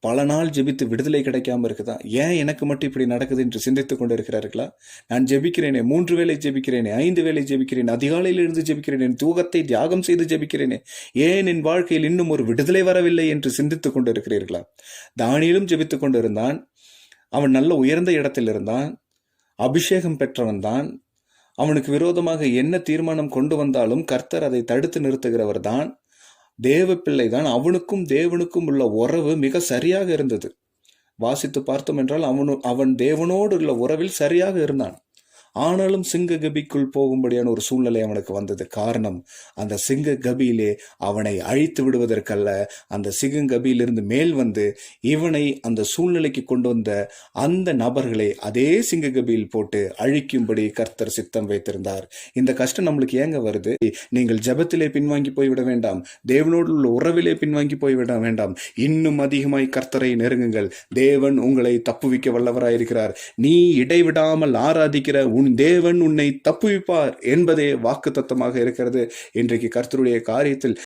பல நாள் ஜெபித்து விடுதலை கிடைக்காம இருக்குதா? ஏன் எனக்கு மட்டும் இப்படி நடக்குது என்று சிந்தித்துக் கொண்டு இருக்கிறார்களா நான் ஜெபிக்கிறேனே மூன்று வேலை ஜெபிக்கிறேனே ஐந்து வேலை ஜெபிக்கிறேன் அதிகாலையில் இருந்து ஜெபிக்கிறேன் என் தூகத்தை தியாகம் செய்து ஜெபிக்கிறேனே ஏன் என் வாழ்க்கையில் இன்னும் ஒரு விடுதலை வரவில்லை என்று சிந்தித்துக் கொண்டு இருக்கிறீர்களா ஜெபித்து ஜெபித்துக் கொண்டிருந்தான். அவன் நல்ல உயர்ந்த இடத்தில் இருந்தான். அபிஷேகம் பெற்றவன் தான். அவனுக்கு விரோதமாக என்ன தீர்மானம் கொண்டு வந்தாலும் கர்த்தர் அதை தடுத்து நிறுத்துகிறவர் தான். தேவ தான் அவனுக்கும் தேவனுக்கும் உள்ள உறவு மிக சரியாக இருந்தது. வாசித்து பார்த்தோம் என்றால் அவனு அவன் தேவனோடு உள்ள உறவில் சரியாக இருந்தான். ஆனாலும் சிங்க கபிக்குள் போகும்படியான ஒரு சூழ்நிலை அவனுக்கு வந்தது. காரணம் அந்த சிங்க கபியிலே அவனை அழித்து விடுவதற்கல்ல. அந்த சிங்க கபியிலிருந்து மேல் வந்து இவனை அந்த சூழ்நிலைக்கு கொண்டு வந்த அந்த நபர்களை அதே சிங்க கபியில் போட்டு அழிக்கும்படி கர்த்தர் சித்தம் வைத்திருந்தார். இந்த கஷ்டம் நம்மளுக்கு ஏங்க வருது? நீங்கள் ஜெபத்திலே பின்வாங்கி போய்விட வேண்டாம். தேவனோடு உள்ள உறவிலே பின்வாங்கி போய்விட வேண்டாம். இன்னும் அதிகமாய் கர்த்தரை நெருங்குங்கள். தேவன் உங்களை தப்புவிக்க வல்லவராயிருக்கிறார். நீ இடைவிடாமல் ஆராதிக்கிற உன் தேவன் உன்னை தப்புவிப்பார் என்பதே வாக்கு இருக்கிறது. இன்றைக்கு கர்த்தருடைய காரியத்தில்